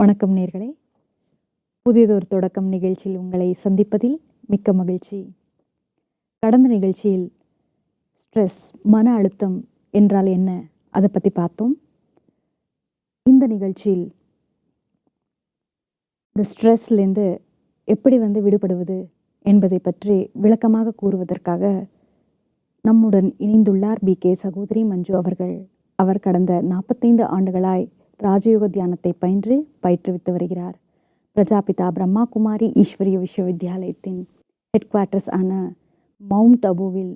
வணக்கம் நேர்களே. புதியதொரு தொடக்கம் நிகழ்ச்சியில் உங்களை சந்திப்பதில் மிக்க மகிழ்ச்சி. கடந்த நிகழ்ச்சியில் ஸ்ட்ரெஸ் மன அழுத்தம் என்றால் என்ன? அதை பற்றி பார்த்தோம். இந்த நிகழ்ச்சியில் இந்த ஸ்ட்ரெஸ்லேருந்து எப்படி வந்து விடுபடுவது என்பதை பற்றி விளக்கமாக கூறுவதற்காக நம்முடன் இணைந்துள்ளார் பி கே சகோதரி மஞ்சு அவர்கள். அவர் கடந்த நாற்பத்தைந்து ஆண்டுகளாய் ராஜயோக தியானத்தை பயின்று பயிற்றுவித்து வருகிறார். பிரஜாபிதா பிரம்மா குமாரி ஈஸ்வரிய விஸ்வவித்யாலயத்தின் ஹெட் குவார்ட்டர்ஸ் ஆன மவுண்ட் அபுவில்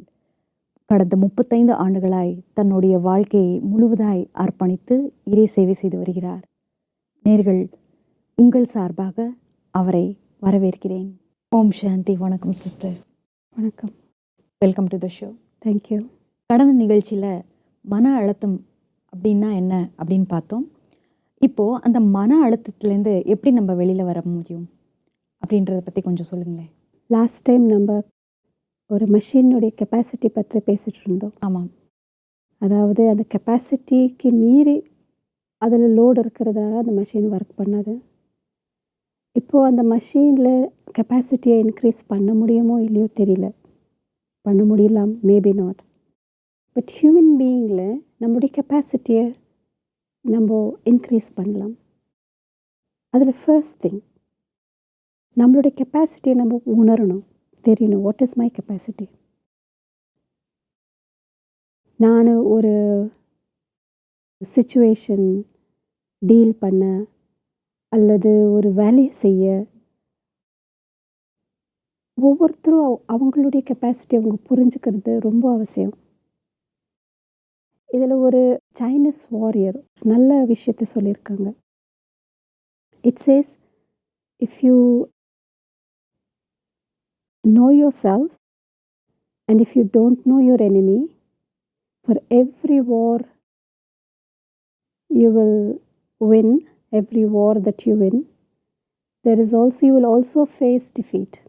கடந்த முப்பத்தைந்து ஆண்டுகளாய் தன்னுடைய வாழ்க்கையை முழுவதாய் அர்ப்பணித்து இறை சேவை செய்து வருகிறார். நேர்கள் உங்கள் சார்பாக அவரை வரவேற்கிறேன். ஓம் சாந்தி. வணக்கம் சிஸ்டர் வணக்கம். Welcome to the show thank you கடந்த நிகழ்ச்சியில் மன அழுத்தம் அப்படின்னா என்ன அப்படின்னு பார்த்தோம். இப்போது அந்த மன அழுத்தத்துலேருந்து எப்படி நம்ம வெளியில் வர முடியும்? அப்படின்றத பற்றி கொஞ்சம் சொல்லுங்களேன். லாஸ்ட் டைம் நம்ம ஒரு மெஷினுடைய கெப்பாசிட்டி பற்றி பேசிகிட்டு இருந்தோம். ஆமாம் அதாவது அந்த கெப்பாசிட்டிக்கு மீறி அதில் லோடு இருக்கிறதுனால அந்த மெஷின் ஒர்க் பண்ணாது. இப்போது அந்த மெஷினில் கெப்பாசிட்டியை இன்க்ரீஸ் பண்ண முடியுமோ இல்லையோ தெரியல. பண்ண முடியலாம் மேபி நாட் பட் ஹியூமன் பீயிங்கில் நம்முடைய கெப்பாசிட்டியை நம்ம இன்க்ரீஸ் பண்ணலாம். அதில் ஃபர்ஸ்ட் திங் நம்மளுடைய கெப்பாசிட்டியை நம்ம உணரணும். தெரியணும் வாட் இஸ் மை கெப்பாசிட்டி நான் ஒரு சுச்சுவேஷன் டீல் பண்ண அல்லது ஒரு வேலையை செய்ய ஒவ்வொருத்தரும் அவங்களுடைய கெப்பாசிட்டி அவங்க புரிஞ்சுக்கிறது ரொம்ப அவசியம். இதில் ஒரு சைனீஸ் வாரியர் நல்ல விஷயத்தை சொல்லியிருக்காங்க it says if you know yourself and if you don't know your enemy for every war you will win every war that you win there is also you will also face defeat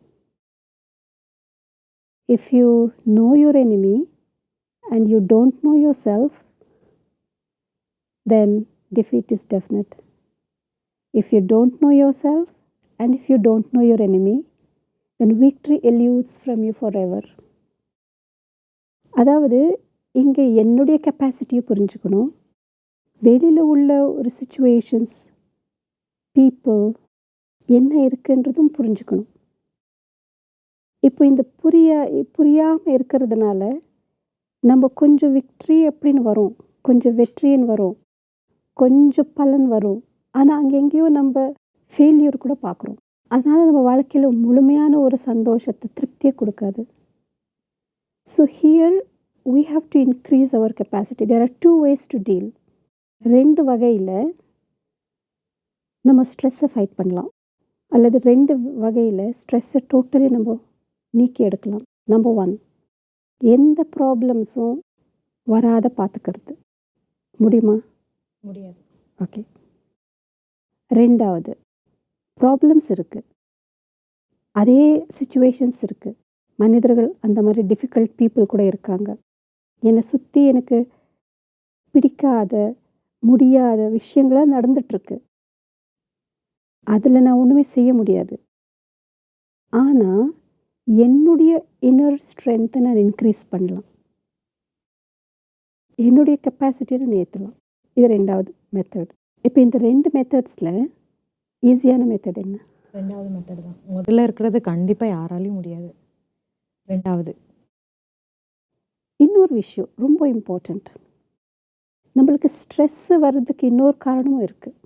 if you know your enemy and you don't know yourself then defeat is definite if you don't know yourself and if you don't know your enemy then victory eludes from you forever அதாவது இங்கே என்னுடைய கெப்பாசிட்டியை புரிஞ்சுக்கணும் வெளியில் உள்ள ஒரு situations people என்ன இருக்குன்றதும் புரிஞ்சுக்கணும் இப்போ இந்த புரிய புரியாமல் இருக்கிறதுனால நம்ம கொஞ்சம் விக்ட்ரி அப்படின்னு வரும்? கொஞ்சம் வெற்றின்னு வரும். கொஞ்சம் பலன் வரும். ஆனால் அங்கே எங்கேயோ நம்ம ஃபெயிலியர் கூட பார்க்குறோம். அதனால் நம்ம வாழ்க்கையில் முழுமையான ஒரு சந்தோஷத்தை திருப்தியை கொடுக்காது. So here we have to increase our capacity there are two ways to deal ரெண்டு வகையில் நம்ம ஸ்ட்ரெஸ்ஸை ஃபைட் பண்ணலாம். அல்லது ரெண்டு வகையில் ஸ்ட்ரெஸ்ஸை டோட்டலி நம்ம நீக்கி எடுக்கலாம். நம்பர் ஒன் எந்த ப்ராப்ளம்ஸும் வராத பார்த்துக்கிறது முடியுமா? முடியாது. ஓகே ரெண்டாவது ப்ராப்ளம்ஸ் இருக்குது அதே சுச்சுவேஷன்ஸ் இருக்குது மனிதர்கள் அந்த மாதிரி டிஃபிகல்ட் பீப்புள் கூட இருக்காங்க. என்னை சுற்றி எனக்கு பிடிக்காத முடியாத விஷயங்களாக நடந்துட்டுருக்கு. அதில் நான் ஒன்றுமே செய்ய முடியாது. ஆனால் என்னுடைய இன்னர் ஸ்ட்ரென்த்தை நான் இன்க்ரீஸ் பண்ணலாம். என்னுடைய கெப்பாசிட்டியை நான் ஏற்றலாம் இது ரெண்டாவது மெத்தட் இப்போ இந்த ரெண்டு மெத்தட்ஸில் ஈஸியான மெத்தட் என்ன? ரெண்டாவது மெத்தட் தான். முதல்ல இருக்கிறது கண்டிப்பாக யாராலையும் முடியாது. ரெண்டாவது. இன்னொரு விஷயம் ரொம்ப இம்பார்ட்டண்ட் நம்மளுக்கு ஸ்ட்ரெஸ்ஸு வர்றதுக்கு இன்னொரு காரணமும் இருக்குது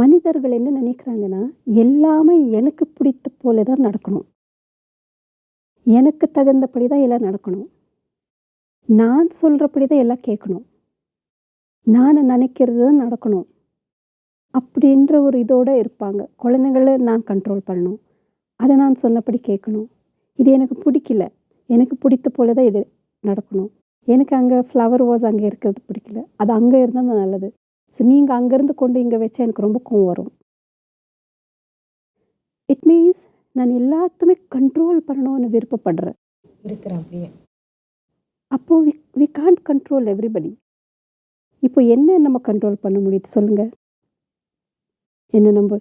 மனிதர்கள் என்ன நினைக்கிறாங்கன்னா எல்லாமே எனக்கு பிடித்த போல தான் நடக்கணும். எனக்கு தகுந்தபடி தான் எல்லாம் நடக்கணும். நான் சொல்கிறபடி தான் எல்லாம் கேட்கணும். நான் நினைக்கிறது தான் நடக்கணும். அப்படின்ற ஒரு இதோடு இருப்பாங்க. குழந்தைங்கள நான் கண்ட்ரோல் பண்ணணும். அதை நான் சொன்னபடி கேட்கணும். இது எனக்கு பிடிக்கல. எனக்கு பிடித்த போல தான் இது நடக்கணும். எனக்கு அங்கே ஃப்ளவர் வாஸ் அங்கே இருக்கிறது பிடிக்கல. அது அங்கே இருந்தால் நல்லது. ஸோ நீங்கள் அங்கேருந்து கொண்டு இங்கே வச்சா எனக்கு ரொம்ப கோவம் வரும். இட் மீன்ஸ் நான் எல்லாத்தையுமே கண்ட்ரோல் பண்ணணும்னு விருப்பப்படுறேன். இருக்கிறேன் அப்படியே அப்போது we we can't control everybody இப்போ என்ன நம்ம கண்ட்ரோல் பண்ண முடியுது சொல்லுங்கள் என்ன நம்ம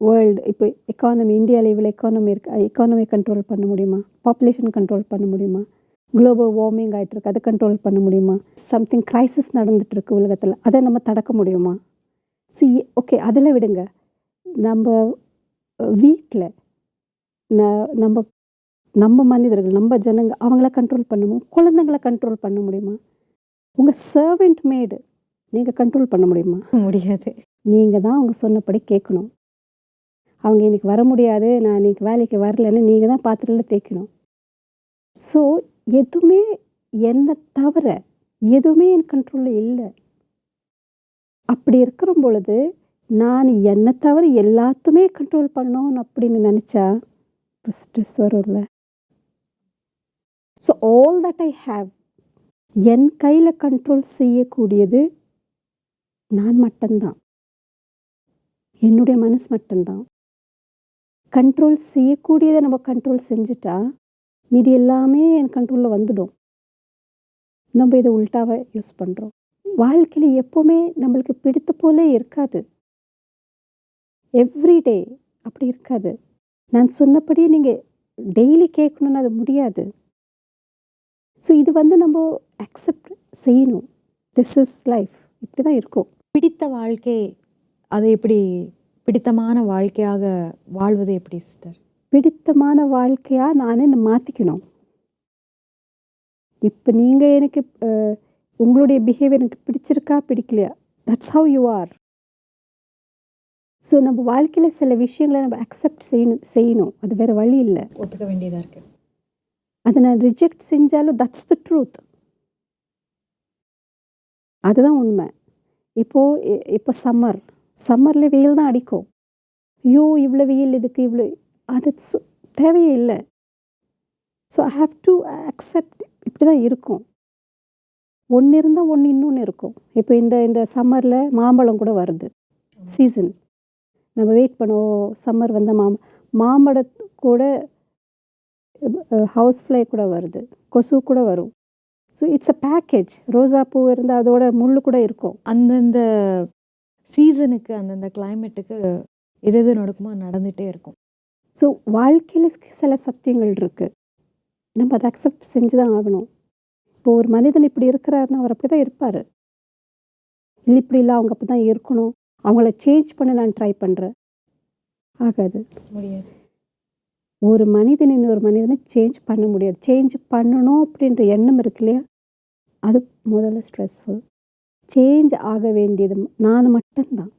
வேர்ல்டு இப்போ எக்கானமி இந்தியாவில் இவ்வளோ எக்கானமி இருக்கு எக்கானமி கண்ட்ரோல் பண்ண முடியுமா? பாப்புலேஷன் கண்ட்ரோல் பண்ண முடியுமா? குளோபல் வார்மிங் ஆகிட்டு இருக்கு அதை கண்ட்ரோல் பண்ண முடியுமா? சம்திங் கிரைசிஸ் நடந்துட்டு இருக்கு உலகத்தில். அதை நம்ம தடுக்க முடியுமா? ஸோ ஓகே அதில் விடுங்க. நம்ம வீட்டில் நம்ம நம்ம மனிதர்கள் நம்ம ஜனங்க அவங்கள கண்ட்ரோல் பண்ண முடியும்? குழந்தைங்கள கண்ட்ரோல் பண்ண முடியுமா? உங்கள் சர்வெண்ட் மேடு நீங்கள் கண்ட்ரோல் பண்ண முடியுமா? முடியாது. நீங்கள் தான் அவங்க சொன்னபடி கேட்கணும். அவங்க இன்னைக்கு வர முடியாது நான் இன்னைக்கு வேலைக்கு வரலன்னு நீங்கள் தான் பாத்திரத்தில் தேய்க்கணும். ஸோ எதுவுமே என்னை தவிர எதுவுமே என் கண்ட்ரோலில் இல்லை. அப்படி இருக்கிற பொழுது நான் என்னை தவிர எல்லாத்துமே கண்ட்ரோல் பண்ணணும் அப்படின்னு நினச்சா ஸ்ட்ரெஸ் வரும்ல so all that I have என் கையில் கண்ட்ரோல் செய்யக்கூடியது நான் மட்டும்தான். என்னுடைய மனசு மட்டும்தான். கண்ட்ரோல் செய்யக்கூடியதை நம்ம கண்ட்ரோல் செஞ்சுட்டா மீதி எல்லாமே என் கண்ட்ரோலில் வந்துடும். நம்ம இதை உல்ட்டாவை யூஸ் பண்ணுறோம் வாழ்க்கையில் எப்போவுமே நம்மளுக்கு பிடித்த போல இருக்காது. எவ்ரிடே அப்படி இருக்காது. நான் சொன்னபடியே நீங்கள் டெய்லி கேட்கணுன்னு அது முடியாது. ஸோ இது வந்து நம்ம அக்செப்ட் செய்யணும். திஸ் இஸ் லைஃப் இப்படி தான் இருக்கும். பிடித்த வாழ்க்கை அதை எப்படி பிடித்தமான வாழ்க்கையாக வாழ்வது எப்படி சிஸ்டர் பிடித்தமான வாழ்க்கையாக நான் என்னை மாற்றிக்கணும் இப்போ நீங்கள் எனக்கு உங்களுடைய பிஹேவியர் எனக்கு பிடிச்சிருக்கா பிடிக்கலையா? That's how you are so நம்ம வாழ்க்கையில் சில விஷயங்களை நம்ம அக்செப்ட் செய்யணும் செய்யணும். அது வேறு வழி இல்லை. ஒத்துக்க வேண்டியதாக இருக்கு. அதை நான் ரிஜெக்ட் செஞ்சாலும் தட்ஸ் த ட்ரூத் அதுதான் உண்மை. இப்போது இப்போ சம்மர் சம்மரில் வெயில் தான் அடிக்கும். ஐயோ இவ்வளோ வெயில் இதுக்கு இவ்வளோ அது சு- தேவையே இல்லை. So I have to accept இப்படி தான் இருக்கும். ஒன்று இருந்தால் ஒன்று இன்னொன்று இருக்கும். இப்போ இந்த இந்த சம்மரில் மாம்பழம் கூட வருது. சீசன் நம்ம வெயிட் பண்ணுவோம். சம்மர் வந்த மாம் மாம்பழத்து கூட ஹவுஸ் ஃப்ளை கூட வருது. கொசு கூட வரும். ஸோ இட்ஸ் அ பேக்கேஜ் ரோஜா பூ இருந்தால் அதோட முள் கூட இருக்கும். அந்தந்த சீசனுக்கு அந்தந்த கிளைமேட்டுக்கு எது எது நடக்குமோ நடந்துகிட்டே இருக்கும். ஸோ வாழ்க்கையில் சில சத்தியங்கள் இருக்குது நம்ம அதை அக்செப்ட் செஞ்சு தான் ஆகணும். இப்போ ஒரு மனிதன் இப்படி இருக்கிறாருன்னா அவர் அப்படி தான் இருப்பார். இல்லை இப்படி இல்லை அவங்க அப்படி தான் இருக்கணும். அவங்கள சேஞ்ச் பண்ண நான் ட்ரை பண்ணுறேன் ஆகாது. முடியாது. ஒரு மனிதன் இன்னொரு மனிதனை சேஞ்ச் பண்ண முடியாது. சேஞ்ச் பண்ணணும் அப்படின்ற எண்ணம் இருக்கு இல்லையா? அது முதல்ல ஸ்ட்ரெஸ்ஃபுல் சேஞ்ச் ஆக வேண்டியது நான் மட்டும்தான்.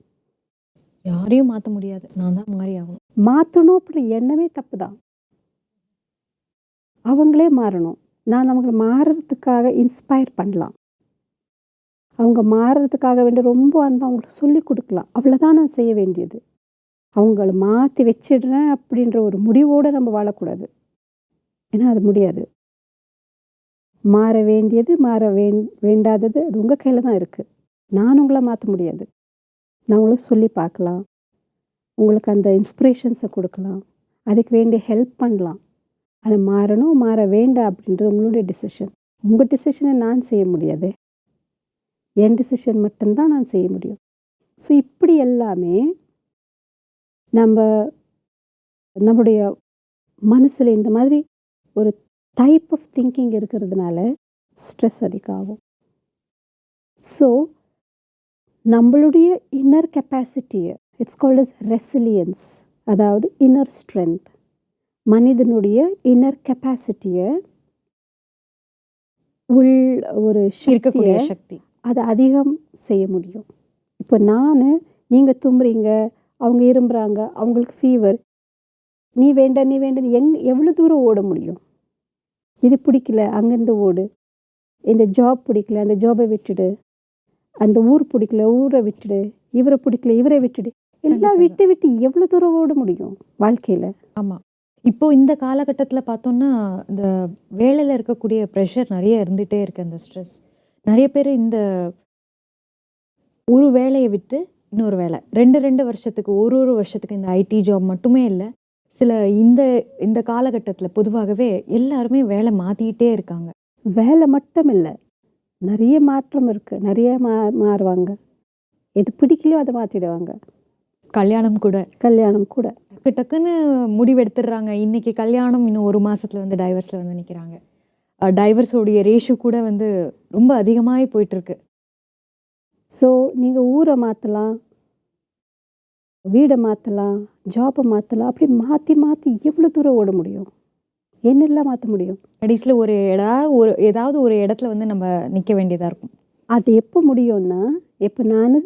யாரையும் மாற்ற முடியாது. நான் தான் மாறி ஆகணும். மாற்றணும் அப்படி எண்ணமே தப்பு தான் அவங்களே மாறணும். நான் அவங்கள மாறுறதுக்காக இன்ஸ்பயர் பண்ணலாம். அவங்க மாறுறதுக்காக வேண்டி ரொம்ப அன்பு அவங்களுக்கு சொல்லி கொடுக்கலாம். அவ்வளோதான் நான் செய்ய வேண்டியது. அவங்கள மாற்றி வச்சிடுறேன் அப்படின்ற ஒரு முடிவோடு நம்ம வாழக்கூடாது. ஏன்னா அது முடியாது. மாற வேண்டியது மாற வேண் வேண்டாதது அது உங்கள் கையில் தான் இருக்குது நான் உங்களை மாற்ற முடியாது. நான் உங்களுக்கு சொல்லி பார்க்கலாம். உங்களுக்கு அந்த இன்ஸ்பிரேஷன்ஸை கொடுக்கலாம். அதுக்கு வேண்டிய ஹெல்ப் பண்ணலாம். அதை மாறணும் மாற வேண்டாம் அப்படின்றது உங்களுடைய டிசிஷன் உங்கள் டிசிஷனை நான் செய்ய முடியாது. என் டிசிஷன் மட்டும்தான் நான் செய்ய முடியும். ஸோ இப்படி எல்லாமே நம்ம நம்முடைய மனசில் இந்த மாதிரி ஒரு டைப் ஆஃப் திங்கிங் இருக்கிறதுனால ஸ்ட்ரெஸ் அதிகம் ஆகும் ஸோ நம்மளுடைய இன்னர் கெப்பாசிட்டியை இட்ஸ் கால்ட் அஸ் ரெசிலியன்ஸ் அதாவது இன்னர் ஸ்ட்ரென்த் மனிதனுடைய இன்னர் கெப்பாசிட்டியை உள் ஒரு சக்தியை சக்தி. அதை அதிகம் செய்ய முடியும். இப்போ நான் நீங்கள் தும்புறீங்க அவங்க இரும்புறாங்க அவங்களுக்கு ஃபீவர் நீ வேண்டாம் நீ வேண்டாம் எங் எவ்வளோ தூரம் ஓட முடியும்? இது பிடிக்கல அங்கேருந்து ஓடு. இந்த ஜாப் பிடிக்கல அந்த ஜாபை விட்டுடு. அந்த ஊர் பிடிக்கல ஊரை விட்டுடு. இவரை பிடிக்கல இவரை விட்டுடு. எல்லாம். விட்டு விட்டு எவ்வளோ தூரம் ஓட முடியும் வாழ்க்கையில்? ஆமாம் இப்போ இந்த காலகட்டத்தில் பார்த்தோம்னா இந்த வேலையில் இருக்கக்கூடிய ப்ரெஷர் நிறைய இருந்துகிட்டே இருக்கு அந்த ஸ்ட்ரெஸ் நிறைய பேர் இந்த ஒரு வேலையை விட்டு இன்னொரு வேலை. ரெண்டு ரெண்டு வருஷத்துக்கு ஒரு ஒரு வருஷத்துக்கு இந்த ஐடி ஜாப் மட்டுமே இல்லை சில இந்த இந்த காலகட்டத்தில் பொதுவாகவே எல்லாருமே வேலை மாற்றிக்கிட்டே இருக்காங்க. வேலை மட்டும் இல்லை நிறைய மாற்றம் இருக்குது நிறைய மா மாறுவாங்க. எது பிடிக்கலையோ அதை மாற்றிடுவாங்க கல்யாணம் கூட. கல்யாணம் கூட. டக்கு டக்குன்னு முடிவெடுத்துடுறாங்க. இன்னைக்கு கல்யாணம் இன்னும் ஒரு மாசத்துல வந்து டைவர்ஸில் வந்து நிற்கிறாங்க டைவர்ஸோடைய ரேஷியோ கூட வந்து ரொம்ப அதிகமாகி போயிட்டு இருக்கு ஸோ நீங்கள் ஊரை மாற்றலாம் வீடை மாற்றலாம் ஜாப்பை மாற்றலாம் அப்படி மாற்றி மாற்றி எவ்வளோ தூரம் ஓட முடியும்? என்னெல்லாம் மாற்ற முடியும்? கடைசியில் ஒரு இடா ஒரு ஏதாவது ஒரு இடத்துல வந்து நம்ம நிற்க வேண்டியதாக இருக்கும். அது எப்போ முடியும்னா எப்போ நான்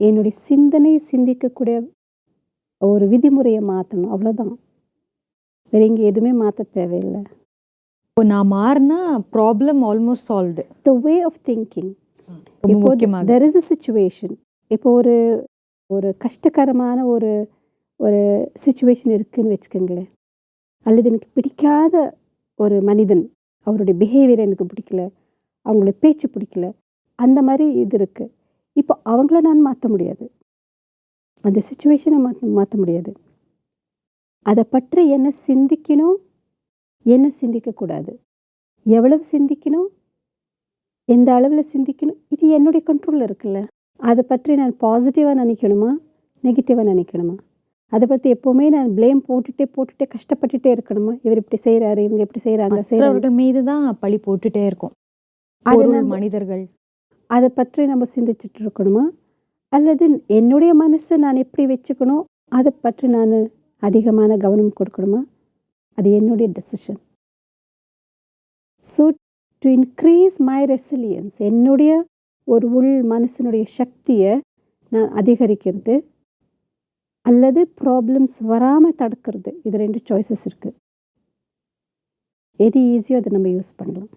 என்னுடைய சிந்தனை சிந்திக்கக்கூடிய ஒரு விதிமுறையை மாற்றணும். அவ்வளோதான் வேற இங்கே எதுவுமே மாற்ற தேவையில்லை. இப்போ நான் மாறினா problem almost solved the way of thinking இப்போ தெர் இஸ் அ சுச்சுவேஷன் இப்போ ஒரு ஒரு கஷ்டகரமான ஒரு ஒரு சுச்சுவேஷன் இருக்குன்னு வச்சுக்கோங்களேன். அல்லது எனக்கு பிடிக்காத ஒரு மனிதன் அவருடைய பிஹேவியர் எனக்கு பிடிக்கல அவங்களுடைய பேச்சு பிடிக்கல அந்த மாதிரி இது இருக்குது இப்போ அவங்கள நான் மாற்ற முடியாது. அந்த சுச்சுவேஷனை மாற்ற மாற்ற முடியாது. அதை பற்றி என்ன சிந்திக்கணும்? என்ன சிந்திக்கக்கூடாது எவ்வளவு சிந்திக்கணும்? எந்த அளவில் சிந்திக்கணும்? இது என்னுடைய கண்ட்ரோலில் இருக்குல்ல. அதை பற்றி நான் பாசிட்டிவாக நினைக்கணுமா? நெகட்டிவாக நினைக்கணுமா? அதை பற்றி எப்போவுமே நான் ப்ளேம் போட்டுட்டே போட்டுட்டே கஷ்டப்பட்டுட்டே இருக்கணுமா? இவர் இப்படி செய்கிறாரு இவங்க இப்படி செய்கிறாங்க மற்றவர்கள் மீது தான் பழி போட்டுட்டே இருக்கும். மனிதர்கள். அதை பற்றி நம்ம சிந்திச்சுட்டு இருக்கணுமா? அல்லது என்னுடைய மனசை நான் எப்படி வச்சுக்கணும் அதை பற்றி நான் அதிகமான கவனம் கொடுக்கணுமா? அது என்னுடைய decision so to increase my resilience என்னுடைய ஒரு உள் மனசினுடைய சக்தியை நான் அதிகரிக்கிறது அல்லது ப்ராப்ளம்ஸ் வராமல் தடுக்கிறது. இது ரெண்டு சாய்ஸஸ் இருக்குது எது ஈஸியோ அதை நம்ம யூஸ் பண்ணலாம்.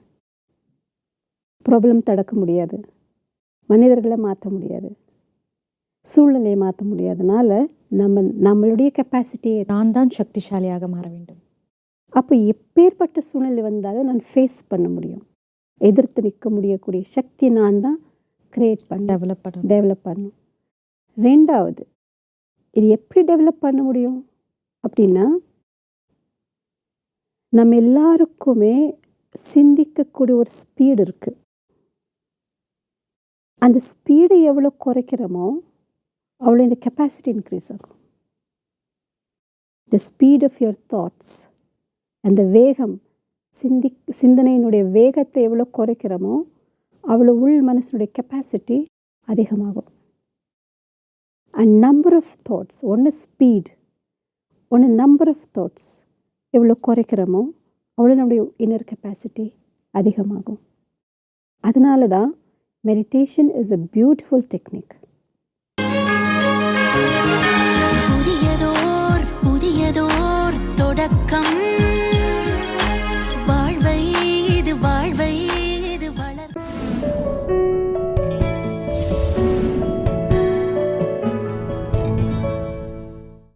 ப்ராப்ளம் தடுக்க முடியாது. மனிதர்களை மாற்ற முடியாது. சூழ்நிலையை மாற்ற முடியாதனால நம்ம நம்மளுடைய கெப்பாசிட்டியை நான் தான் சக்திசாலியாக மாற வேண்டும். அப்போ எப்பேற்பட்ட சூழ்நிலை வந்தாலும் நான் ஃபேஸ் பண்ண முடியும். எதிர்த்து நிற்க முடியக்கூடிய சக்தி நான் தான் கிரியேட் பண்ண டெவலப் பண்ணணும். டெவலப் பண்ணும் ரெண்டாவது இது எப்படி டெவலப் பண்ண முடியும்? அப்படின்னா நம்ம எல்லாருக்குமே சிந்திக்கக்கூடிய ஒரு ஸ்பீடு இருக்கு. அந்த ஸ்பீடை எவ்வளோ குறைக்கிறோமோ அவ்வளோ இந்த கெப்பாசிட்டி இன்க்ரீஸ் ஆகும். The speed of your thoughts அந்த வேகம் சிந்தி சிந்தனையினுடைய வேகத்தை எவ்வளோ குறைக்கிறோமோ அவ்வளோ உள் மனசனுடைய கெப்பாசிட்டி அதிகமாகும். அண்ட் நம்பர் ஆஃப் தாட்ஸ் ஒன்று ஸ்பீட் ஒன்று நம்பர் ஆஃப் தாட்ஸ் எவ்வளோ குறைக்கிறோமோ அவ்வளோ நம்முடைய இன்னர் கெப்பாசிட்டி அதிகமாகும். அதனால தான் meditation is a beautiful technique புதியதோர் புதியதோர் தொடக்கம்.